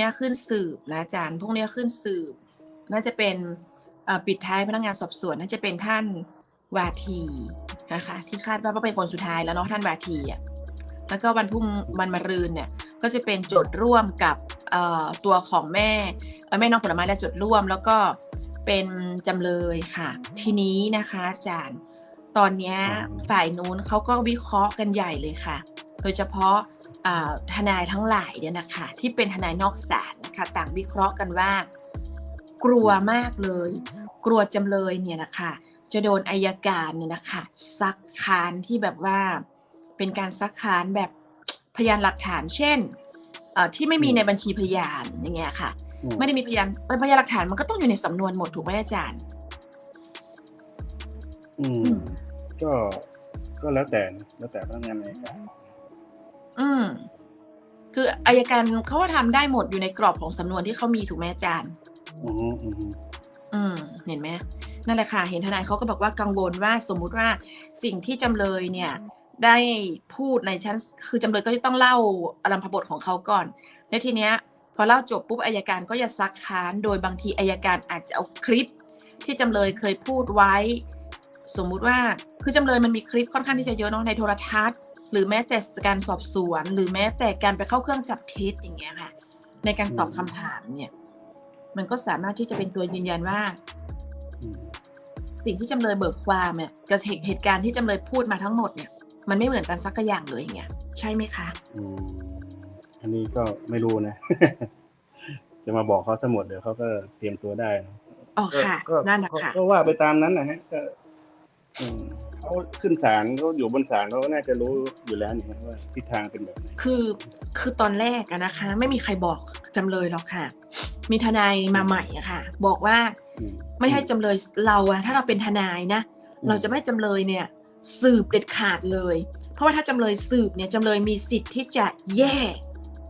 นี้ขึ้นสืบนะอาจารย์พวกนี้ขึ้นสืบ น่าจะเป็นปิดท้ายพนักงานสอบสวนน่าจะเป็นท่านวาทีนะคะที่คาดว่าเป็นคนสุดท้ายแล้วเนาะท่านวาทีอะแล้วก็วันพุ่งวันมะรืนเนี่ยก็จะเป็นโจทย์ร่วมกับตัวของแม่แม่น้องผลไม้และโจทย์ร่วม แล้วก็เป็นจำเลยค่ะ ทีนี้นะคะอาจารย์ตอนนี้ฝ่ายนู้นเขาก็วิเคราะห์กันใหญ่เลยค่ะ โดยเฉพาะ ทนายทั้งหลายเนี่ยนะคะที่เป็นทนายนอกศาลนะคะต่างวิเคราะห์กันว่า กลัวมากเลย กลัวจำเลยเนี่ยนะคะจะโดนอายการเนี่ยนะคะซักค้านที่แบบว่าเป็นการซักค้านแบบพยานหลักฐานเช่นเอ่อที่ไม่มีในบัญชีพยานอย่างเงี้ยค่ะอืมไม่ได้มีพยานพยานหลักฐานมันก็ต้องอยู่ในสำนวนหมดถูกไหมอาจารย์ อือืมมก็ก็แล้วแต่นะแล้วแต่พนักงานในการ อืม คืออายการเขาก็ทำได้หมดอยู่ในกรอบของสำนวนที่เขามีถูกไหมอาจารย์อืมอืมอืมอืม เห็นไหมนั่นแหละค่ะ เห็นทนายเขาก็บอกว่ากังวลว่าสมมุติว่าสิ่งที่จำเลยเนี่ย ได้พูดในชั้น คือจำเลยก็จะต้องเล่าอารมพบทของเขาก่อน แล้วทีเนี้ย พอเล่าจบปุ๊บอายการก็จะซักค้าน โดยบางทีอายการอาจจะเอาคลิป ที่จำเลยเคยพูดไว้ สมมุติว่าคือจำเลยมันมีคลิปค่อนข้างที่จะเยอะเนาะในโทรทัศน์ หรือแม้แต่การสอบสวน หรือแม้แต่การไปเข้าเครื่องจับเท็จอย่างเงี้ยค่ะ ในการตอบคำถามเนี่ย มันก็สามารถที่จะเป็นตัวยืนยันว่าอืมสิ่งที่จำเลยเบิกความเนี่ยกับเหตุเหตุการณ์ที่จำเลยพูดมาทั้งหมดเนี่ย มันไม่เหมือนกันสักอย่างเลยอย่างเงี้ยใช่ไหมคะอืมอันนี้ก็ไม่รู้นะ จะมาบอกเขาสมดเดี๋ยวเขาก็เตรียมตัวได้นะอ๋อค่ะก็นั่นนะก็ค่ะก็ว่าไปตามนั้นนะฮะก็อืม เขาขึ้นศาลเขาอยู่บนศาลเขาก็น่าจะรู้อยู่แล้วนี่ฮะว่าทิศทางเป็นแบบไหนคือคือตอนแรกอะนะคะ ไม่มีใครบอกจำเลยหรอกค่ะ มีทนายมาใหม่อะค่ะ บอกว่าอืมไม่ให้จำเลยเราอะถ้าเราเป็นทนายนะอืมเราจะไม่ให้จำเลยเนี่ย สืบเด็ดขาดเลย เพราะว่าถ้าจำเลยสืบเนี่ยจำเลยมีสิทธิ์ที่จะแย่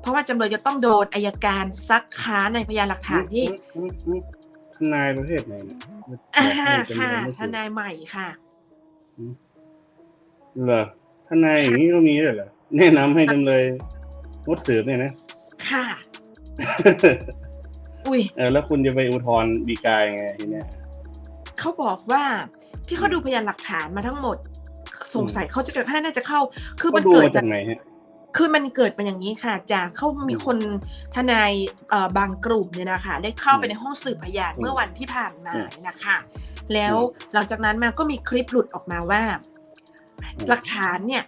เพราะว่าจำเลยจะต้องโดนอายการซักค้านในพยานหลักฐานที่อืมอืมทนายประเภทไหนเนี่ยอ่าบอกให้จำเลยค่ะไม่ทสืบนายใหม่ค่ะ เหรอทนายอย่างนี้ก็มีด้วยเหรอแนะนำให้จำเลยงดสืบเนี่ยนะ ค่ะ อุ้ยเออแล้วคุณจะไปอุทธรณ์ฎีกายังไงทีเนี้ยเขาบอกว่าที่เขาดูพยานหลักฐานมาทั้งหมด สงสัยเขาจะท่านน่าจะเข้า คือก็มันดูเกิดมาจาจากกไหนฮะคือมันเกิดเป็นอย่างนี้ค่ะอาจารย์เขามีคนทนายเอ่อบางกลุ่มเนี่ยนะคะ ได้เข้าไปในห้องสืบพยานอืมเมื่อวันที่ผ่านมาอืมนะคะ แล้วอืมหลังจากนั้นมาก็มีคลิปหลุดออกมาว่าอืมหลักฐานเนี่ย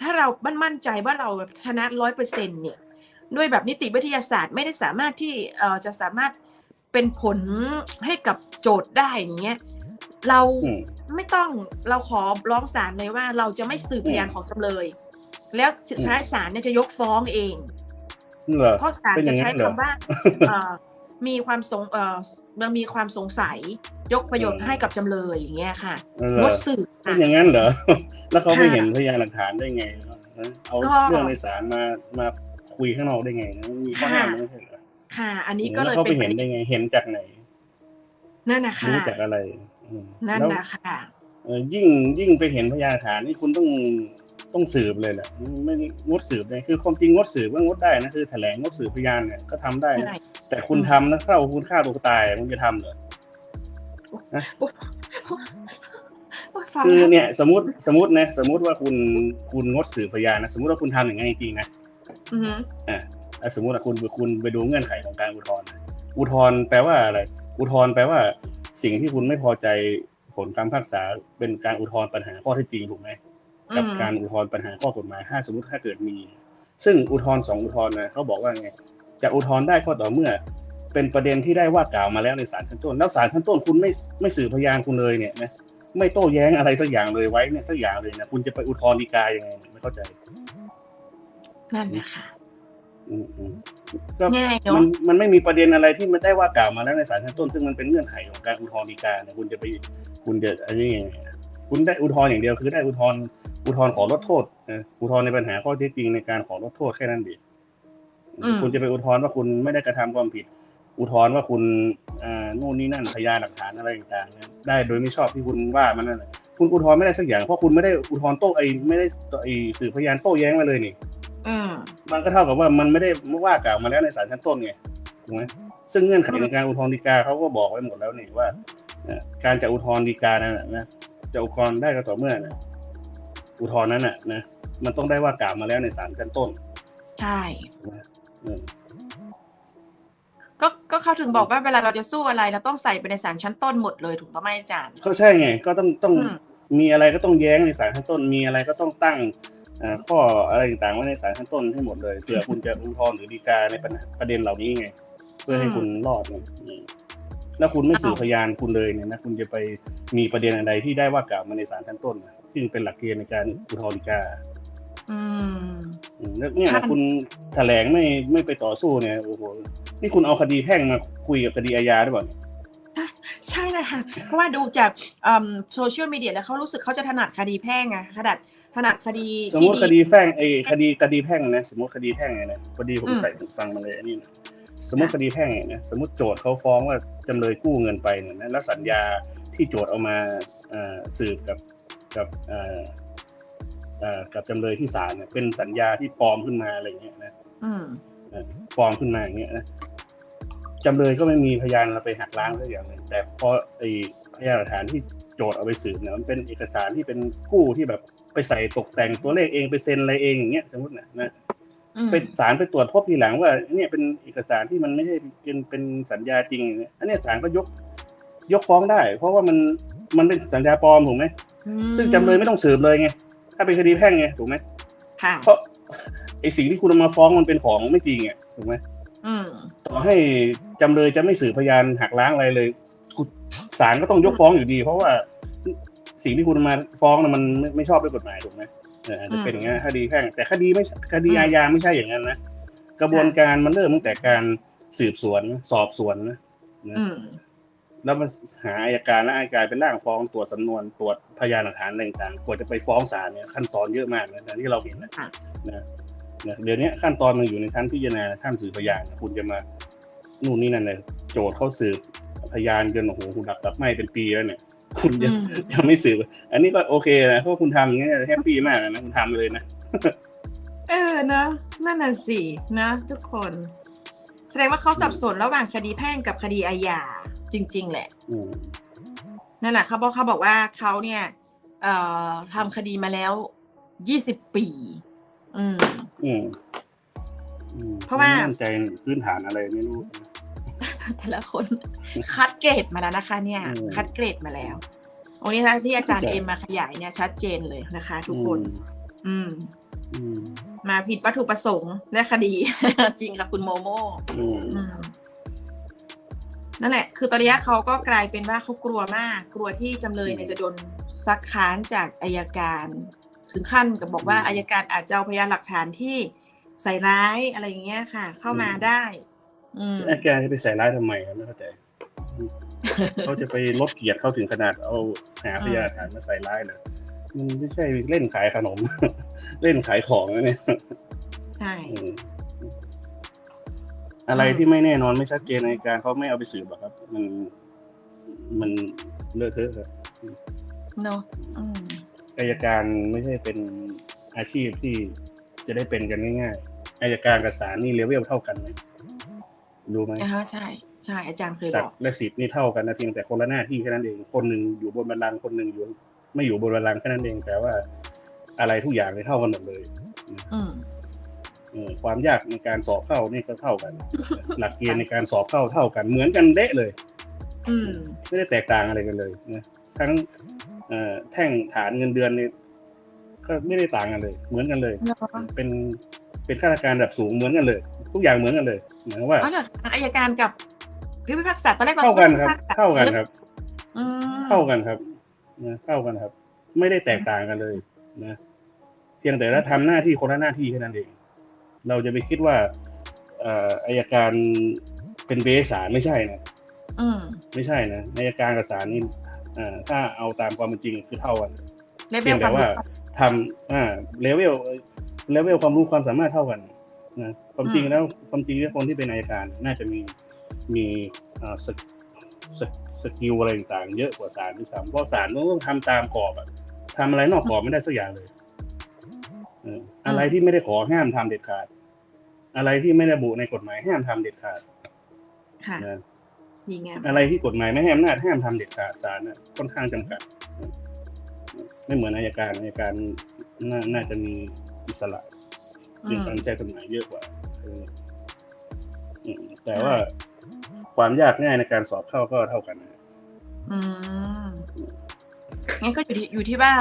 ถ้าเรามั่นมั่นใจว่าเราชนะร้อยเปอร์เซ็นเนี่ย ด้วยแบบนิติวิทยาศาสตร์ไม่ได้สามารถที่เอ่อจะสามารถเป็นผลให้กับโจทย์ได้อย่างเงี้ยเราอืมไม่ต้องเราขอร้องศาลเลยว่าเราจะไม่สืบพยานของจำเลย แล้วสุดท้ายศาลเนี่ยจะยกฟ้องเองเหรอเพราะศาลเป็นอจะย่างนั้ใช้นเหรอคำว่าเอ่อ มีความสงเอ่อมันมีความสงสัยยกประโยชน์ให้กับจำเลยอย่างเงี้ยค่ะเหรงอดสืบเป็นค่ะอย่างนั้นเหรอ แล้วเขาไปค่ะเห็นพยานหลักฐานได้ไงฮะเอาก็เรื่องในศาลมามาคุยข้างนอกได้ไงนะมีข้อห้ามไม่ใช่เหรอค่ะ อันนี้ก็เลแล้วยเขาไปเป็นเห็นได้ไง เห็นจากไหนนั่นนะคะรู้จากอะไรอืมนั่นแล้วนะคะเอ่อยิ่งยิ่งไปเห็นพยานหลักฐานนี่คุณต้อง ต้องสืบเลยแหละไม่งดสืบเลยคือความจริงงดสืบก็งดได้นะคือแถลงงดสืบพยานเนี่ยก็ทำได้นะใช่แต่คุณอืมทำนะเข้าคุณฆ่าตัวตายคุณจะทำเหรอโยฟังคือแล้วเนี่ย สมมติสมมตินะสมมติว่าคุณคุณงดสืบพยานนะสมมติว่าคุณทำอย่างนั้นจริงๆนะอือหืออะอะสมมติว่าคุณคุณไปดูเงื่อนไขของการอุทธรณ์นะอุทธรณ์แปลว่าอะไรอุทธรณ์แปลว่าสิ่งที่คุณไม่พอใจผลการพิพากษาเป็นการอุทธรณ์ปัญหาข้อเท็จจริงถูกไหม กับอืมการอุทธรณ์ปัญหาข้อกฎหมายถ้าสมมติถ้าเกิดมี ซึ่งอุทธรณ์สองอุทธรณ์นะเขาบอกว่าไงจะอุทธรณ์ได้ก็ต่อเมื่อ เป็นประเด็นที่ได้ว่ากล่าวมาแล้วในศาลชั้นต้นแล้วศาลชั้นต้นคุณไม่ไม่สืบพยานคุณเลยเนี่ยนะไม่โต้แย้งอะไรสักอย่างเลยไว้เนี่ยสักอย่างเลยนะคุณจะไปอุทธรณ์ฎีกายังไงเนี่ยไม่เข้าใจนั่นนะคะอืมอืมก็ง่ายเนอะมันมันไม่มีประเด็นอะไรที่มันได้ว่ากล่าวมาแล้วในศาลชั้นต้น ซึ่งมันเป็นเงื่อนไขของการอุทธรณ์ฎีกาเนี่ยคุณจะไปคุณจะอันนี้ยังไงอะคุณได้อุทธรณ์อย่างเดียวคือได้อุทธรณ์ อุทธรณ์ขอลดโทษนะอุทธรณ์ในปัญหาข้อเท็จจริงในการขอลดโทษแค่นั้นเองอืมคุณจะไปอุทธรณ์ว่าคุณไม่ได้กระทำความผิด อุทธรณ์ว่าคุณอ่านู่นนี่นั่นพยานหลักฐานอะไรต่างๆนะได้โดยไม่ชอบที่คุณว่ามันนั่นแหละคุณอุทธรณ์ไม่ได้สักอย่างเพราะคุณไม่ได้อุทธรณ์โต้ไอ้ไม่ได้ไอ้สื่อพยานโต้แย้งมาเลยนี่อืมมันก็เท่ากับว่ามันไม่ได้ว่ากล่าวมาแล้วในศาลชั้นต้นไงถูกไหมซึ่งเงื่อนไขในการอุทธรณ์ฎีกาเขาก็บอกไว้หมดแล้วนี่ว่าเอ่อการจะอุทธรณ์ฎีกานั้นนะนะจะอุทธรณ์ได้ก็ต่อเมื่อนะ อุทธรณ์นั้นน่ะนะมันต้องได้ว่ากล่าวมาแล้วในศาลชั้นต้น ใช่เออก็ก็เขาถึงบอกว่าเวลาเราจะสู้อะไรเราต้องใส่ไปในศาลชั้นต้นหมดเลยถูกต้องไหมอาจารย์ก็ใช่ไง ก็ต้องต้องอืมมีอะไรก็ต้องแย้งในศาลชั้นต้น มีอะไรก็ต้องตั้งเอ่อข้ออะไรต่างๆไว้ในศาลชั้นต้นให้หมดเลยเผื่อคุณจะอุทธรณ์หรือฎีกาในปัญหาประเด็นเหล่านี้ไง เพื่อให้คุณรอดไงอืมแล้วคุณไม่สืบพยานคุณเลยเนี่ยนะคุณจะไปมีประเด็นอะไรที่ได้ว่ากล่าวมาในศาลชั้นต้นนะ ซึ่งเป็นหลักเกณฑ์ในการอุทธรณ์ฎีกาอืมอืมแล้วเนี่ยค่ะคุณแถลงไม่ไม่ไปต่อสู้เนี่ยโอ้โหนี่คุณเอาคดีแพ่งมาคุยกับคดีอาญาด้วยเปล่าเนี่ยใช่นะคะเพราะว่าดูจากโซเชียลมีเดียแล้วเขารู้สึกเขาจะถนัดคดีแพ่งอะขนาดถนัดคดีสมมที่ติคดีแพ่งไอ้คดีคดีแพ่งนะสมมติคดีแพ่งไงนะพอดีผมอืมใส่หูฟังมาเลยอันนี้นะสมมติคดีแพ่งเนี่ยนะสมมติโจทย์เขาฟ้องว่าจำเลยกู้เงินไปเนี่ยนะแล้วสัญญาที่โจทย์เอามาเอ่อสืบกับ กับเอ่อเอ่อกับจำเลยที่ศาลเนี่ยเป็นสัญญาที่ปลอมขึ้นมาอะไรอย่างเงี้ยนะอืมปลอมขึ้นมาอย่างเงี้ยนะจำเลยก็ไม่มีพยานเราไปหักล้างสักอย่างหนึ่งแต่พอไอ้พยานหลักฐานที่โจทย์เอาไปสืบเนี่ยมันเป็นเอกสารที่เป็นกู้ที่แบบไปใส่ตกแต่งตัวเลขเองไปเซ็นอะไรเองอย่างเงี้ยสมมตินะนะอืมไปศาลไปตรวจพบทีหลังว่าเนี่ยเป็นเอกสารที่มันไม่ใช่เป็นเป็นสัญญาจริงอย่างเงี้ยอันเนี้ยศาลก็ยกยกฟ้องได้ เพราะว่ามันมันเป็นสัญญาปลอมถูกไหมอืม ซึ่งจำเลยไม่ต้องสืบเลยไงถ้าเป็นคดีแพ่งไงถูกไหมค่ะเพราะไอสิ่งที่คุณเอามาฟ้องมันเป็นของไม่จริงอะถูกไหมอืมต่อให้จำเลยจะไม่สืบพยานหักล้างอะไรเลยคุณศาลก็ต้องยกฟ้องอยู่ดี เพราะว่าสิ่งที่คุณมาฟ้องน่ะมันไม่ไม่ชอบด้วยกฎหมายถูกไหมเอออาจจะเป็นอย่างนั้นคดีแพ่งแต่คดีไม่ใช่คดีอาญาไม่ใช่อย่างนั้นนะกระบวนการมันเริ่มตั้งแต่การสืบสวนสอบสวนนะนะอืม แล้วมันหาอายการและอายการเป็นร่างฟ้องตรวจสำนวนตรวจพยานหลักฐานอะไรต่างๆกว่าจะไปฟ้องศาลเนี่ยขั้นตอนเยอะมากนะแต่ที่เราเห็นนะค่ะนะนะเดี๋ยวนี้ขั้นตอนมันอยู่ในชั้นพิจารณาท่านสืบพยานคุณจะมานู่นนี่นั่นเลยโจทย์เขาสืบพยานจนโอ้โหคุณดับตับไหมเป็นปีแล้วเนี่ย คุณยังอืมยังไม่สืบ อันนี้ก็โอเคนะเพราะคุณทำอย่างเงี้ยแฮปปี้มากนะคุณทำไปเลยนะเออนะนั่นน่ะสินะ ทุกคน แสดงว่าเขาสับสนระหว่างคดีแพ่งกับคดีอาญา จริง ๆ แหละอืมนั่นแหละเขาบอกเขาบอกว่าเขาเนี่ยเอ่อทำคดีมาแล้วยี่สิบปี อืม อืมอืมเพราะว่าไม่มั่นใจพื้นฐานอะไรไม่รู้ แต่ละคน คัดเกรดมาแล้วนะคะ เนี่ยอืมคัดเกรดมาแล้ววันนี้นะที่อาจารย์เข้าใจเอ็มมาขยายเนี่ยชัดเจนเลยนะคะ ทุกคนอืมอืมมาผิดวัตถุประสงค์และคดี จริงค่ะคุณโมโมอืมอืม นั่นแหละ คือตอนนี้เขาก็กลายเป็นว่าเขากลัวมาก กลัวที่จำเลยเนี่ยจะโดนซักค้านจากอายการ ถึงขั้นกับบอกว่าอายการอาจจะเอาพยานหลักฐานที่ใส่ร้ายอะไรอย่างเงี้ยค่ะ เข้ามาได้ อืมอาจารย์จะไปใส่ร้ายทำไมครับไม่เข้าใจเขาจะไปลดเกียรติเขาถึงขนาดเอาหาพยานหลักฐานมาใส่ร้ายเลยมันไม่ใช่เล่นขายขนม เล่นขายของนะเนี่ยใช่ อืมอะไรที่ไม่แน่นอนไม่ชัดเจนในการเขาไม่เอาไปสืบหรอกครับ มันมันเลอะเทอะครับเนาะอืมอายการไม่ใช่เป็นอาชีพที่จะได้เป็นกันง่ายๆอายการกับศาลนี่เลเวลเท่ากันไหมรู้ไหมอ่าฮะใช่ใช่อาจารย์เคยศับกอกดิ์และสิทธิ์นี่เท่ากันนะเพียงแต่คนละหน้าที่แค่นั้นเองคนหนึ่งอยู่บนบัลลังก์คนหนึ่งอยู่ ไม่อยู่บนบัลลังก์แค่นั้นเองแต่ว่า อะไรทุกอย่างเนี่ยเท่ากันหมดเลย อืมเออ ความยากในการสอบเข้านี่ก็เท่ากัน หลักเกณฑ์ในการสอบเข้าเท่ากัน เหมือนกันเดะเลยอืมไม่ได้แตกต่างอะไรกันเลยนะทั้งเอ่อแท่งฐานเงินเดือนนี่ก็ไม่ได้ต่างกันเลย เหมือนกันเลยเนาะเป็นเป็นข้าราชการระดับสูงเหมือนกันเลย ทุกอย่างเหมือนกันเลยหมายความว่าอ๋อเหรออายการกับพิพากษาตอนแรกเราเท่ากันครับพิพษเท่ากันครับอืมเท่ากันครับนะเท่ากันครับ ไม่ได้แตกต่างกันเลย นะเพียงแต่ว่าทำหน้าที่คนละหน้าที่แค่นั้นเอง เราจะไปคิดว่าเอ่ออายการเป็นเบสศาลไม่ใช่นะอืมไม่ใช่นะอายการกับศาลนี่อ่าถ้าเอาตามความเป็นจริงคือเท่ากันเลเวเพียลงคแต่วามว่ารู้ทำอ่าเลเวลเลเวลความรู้ความสามารถเท่ากันนะความจริงแล้วความจริงแล้วคนที่เป็นอายการน่าจะมีมีอ่าสกสกสกิลอะไรต่างๆเยอะกว่าศาลที่สามเพราะศาลต้องทำตามกรอบอะทำอะไรนอกกรอบไม่ได้สักอย่างเลยเอออะไรที่ไม่ได้ขอห้ามทำเด็ดขาด อะไรที่ไม่ได้ระบุในกฎหมายห้ามทำเด็ดขาด ค่ะนะดีงามอะไรที่กฎหมายไม่ให้อำนาจห้ามทำเด็ดขาดศาลน่ะค่อนข้างจำกัด ไม่เหมือนอายการอายการน่าน่าจะมีอิสระอืเรื่องมการใช้กฎหมายเยอะกว่าเอออืมแต่ว่าความยากง่ายในการสอบเข้าก็เท่ากันนะอืมงั้นก็อยู่ที่อยู่ที่ว่า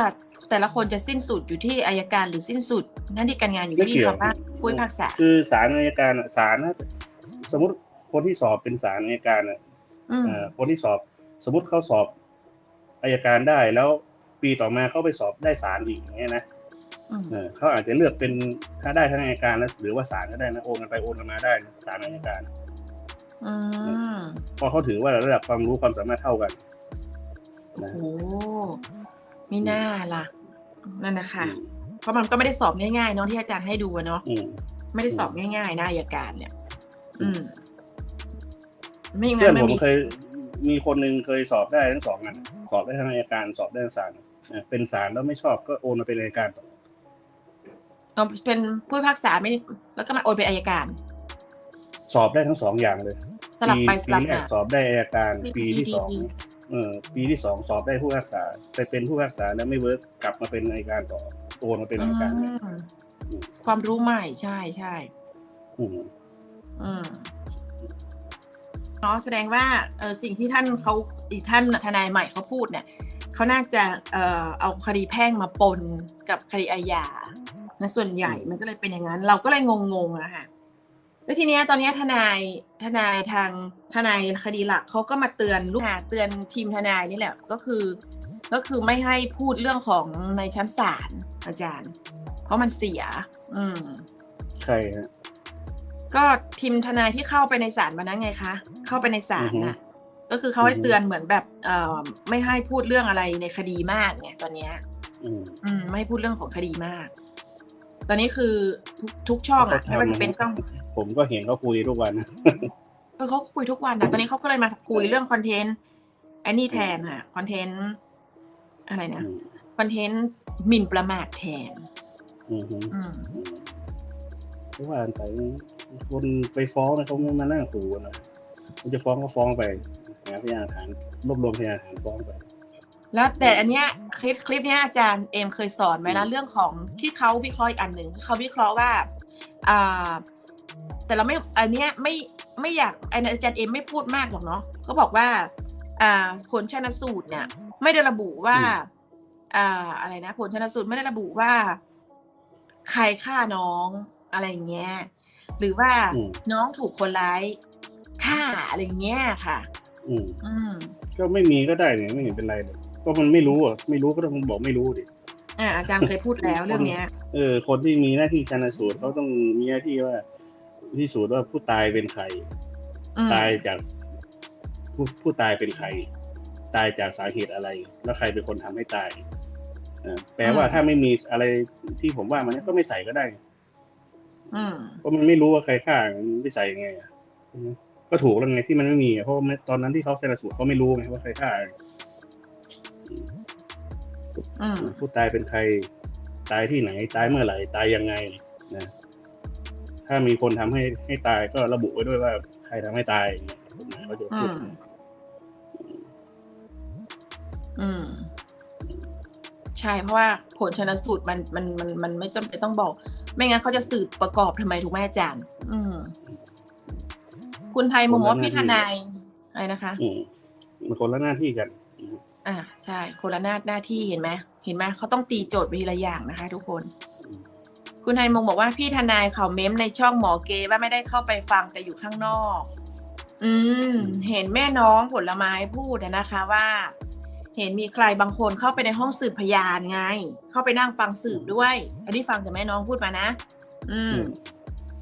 แต่ละคนจะสิ้นสุดอยู่ที่อายการหรือสิ้นสุดหนั่นที่การงานอยู่ไม่ที่เกี่ยวคำว่าผู้พิพากษาคือศาลอายการอะศาลนะสมมติคนที่สอบเป็นศาลอายการอะอืมเอ่อคนที่สอบสมมติเขาสอบอายการได้แล้วปีต่อมาเขาไปสอบได้ศาลอีกอย่างเงี้ยนะอืมเออเขาอาจจะเลือกเป็นถ้าได้ทั้งอายการแล้วหรือว่าศาลก็ได้นะโอนกันไปโอนกันมาได้นะศาลอายการอืมเพราะเขาถือว่าระดับความรู้ความสามารถเท่ากันนะโอ้มีหน้าล่ะ นั่นนะคะอืมเพราะมันก็ไม่ได้สอบง่ายๆเนาะที่อาจารย์ให้ดูอะเนาะอืมไม่ได้สอบง่ายๆนะอายการเนี่ย อืม ไม่งั้เพื่อนนไม่ผมมีเคยมีคนหนึ่งเคยสอบได้ทั้งสองอันสอบได้ทั้งอายการสอบได้ทั้งศาลเออเป็นศาลแล้วไม่ชอบก็โอนมาเป็นอายการต่อเอาเป็นผู้พิพากษาไม่ แล้วก็มาโอนเป็นอายการ สอบได้ทั้งสองอย่างเลยสลับไปปีสลับปีแรมากสอบได้อายการดีปีดีที่ดีสองดี เออปีที่สองสอบได้ผู้พิพากษาไปเป็นผู้พิพากษาแล้วไม่เวิร์กกลับมาเป็นอายการต่อโอนมาเป็นอายการเลยอืมความรู้ใหม่ใช่ใช่อืมอืมเนาะแสดงว่าเออสิ่งที่ท่านเขาอีกท่านทนายใหม่เขาพูดเนี่ยเขาน่าจะเอ่อเอาคดีแพ่งมาปนกับคดีอาญานะส่วนใหญ่มันก็เลยเป็นอย่างนั้น เราก็เลยงงๆอะค่ะ แล้วทีเนี้ยตอนเนี้ยทนายทนายทางทนายคดีหลักเขาก็มาเตือนลูกหาเตือนทีมทนายนี่แหละก็คือ ก็คือไม่ให้พูดเรื่องของในชั้นศาลอาจารย์ เพราะมันเสีย อืม ใครฮะ ก็ทีมทนายที่เข้าไปในศาลมานั้นไงคะ เข้าไปในศาลอือฮึน่ะ ก็คือเขาให้อือฮึเตือนเหมือนแบบเอ่อไม่ให้พูดเรื่องอะไรในคดีมากเนี่ย ตอนเนี้ย อืม อืม ไม่ให้พูดเรื่องของคดีมากต อนนี้คือทุกทุกช่องอะไม่ว่าจะเป็นช่องผมก็เห็นเขาคุยทุกวันเออเขาคุยทุกวันนะตอนนี้เขาก็เลยมาคุยเรื่องคอนเทนต์ไอ้นี่แทนค่ะคอนเทนต์อะไรนะอืมคอนเทนต์หมิ่นประมาทแทนอืมอืมอืมเพราะว่าไปคนไปฟ้องนะเขาไม่มานั่งขู่นะมันจะฟ้องก็ฟ้องไปหาพยานหลักฐานรวบรวมพยานหลักฐานฟ้องไป แล้วแต่อันเนี้ยคลิปคลิปเนี้ยอาจารย์เอมเคยสอนไว้นะเรื่องของที่เขาวิเคราะห์อีกอันหนึ่งที่เขาวิเคราะห์ว่าอ่าแต่เราไม่อันเนี้ยไม่ไม่อยากอันอาจารย์เอมไม่พูดมากหรอกเนาะเขาบอกว่าอ่าผลชนสูตรเนี่ย ไม่ได้ระบุว่าอ่าอะไรนะ ผลชนสูตรไม่ได้ระบุว่า ใครฆ่าน้องอะไรอย่างเงี้ยหรือว่าอืมน้องถูกคนร้ายฆ่าอะไรอย่างเงี้ยค่ะอืมอืมก็ไม่มีก็ได้เนี่ยไม่เห็นเป็นไรเลย ก็มันไม่รู้อะไม่รู้ก็ต้องบอกไม่รู้ดิอ่าอาจารย์เคยพูดแล้วเรื่องเนี้ย เออ คนที่มีหน้าที่ชันสูตรเขาต้องมีหน้าที่ว่าพิสูจน์ว่าผู้ตายเป็นใครอืมตายจากผู้ผู้ตายเป็นใคร ตายจากสาเหตุอะไร แล้วใครเป็นคนทำให้ตายเออแปลว่าถ้าไม่มีอะไรที่ผมว่ามันก็ไม่ใส่ก็ได้อืมเพราะมันไม่รู้ว่าใครฆ่ามันไม่ใส่ยังไงอะอืมก็ถูกแล้วไงที่มันไม่มีอะเพราะว่าตอนนั้นที่เขาชันสูตรเขาไม่รู้ไงว่าใครฆ่าอืม ผู้ตายเป็นใครตายที่ไหน ตายเมื่อไหร่ ตายยังไงนะถ้ามีคนทำให้ให้ตายก็ระบุไว้ด้วยว่า ใครทำให้ตายกฎหมายเขาจะอืพูดมอืมใช่ เพราะว่าผลชนสูตรมันมันมันมันไม่จำเป็นต้องบอก ไม่งั้นเขาจะสืบประกอบทำไมถูกไหมอาจารย์ อืม คุณไทยมุมว่าพี่ทนายอะไรนะคะ อืมมันคนละหน้าที่กัน อืมอ่าใช่คนละหน้าหน้าที่เห็นไหมเห็นไหมเขาต้องตีโจทย์ไปทีละอย่างนะคะ ทุกคน คุณไทยมงบอกว่าพี่ทนายเขาเม้มในช่องหมอเกว่าไม่ได้เข้าไปฟังแต่อยู่ข้างนอก อืม เห็นแม่น้องผลไม้พูดอะนะคะว่า เห็นมีใครบางคนเข้าไปในห้องสืบพยานไง เข้าไปนั่งฟังสืบด้วย อันนี้ฟังจากแม่น้องพูดมานะอืมอืม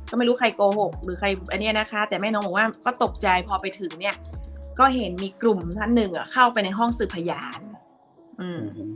ก็ไม่รู้ใครโกหกหรือใคร อันเนี้ยนะคะ แต่แม่น้องบอกว่าก็ตกใจพอไปถึงเนี่ย ก็เห็นมีกลุ่มท่านหนึ่งอะเข้าไปในห้องสืบพยาน อืมอืม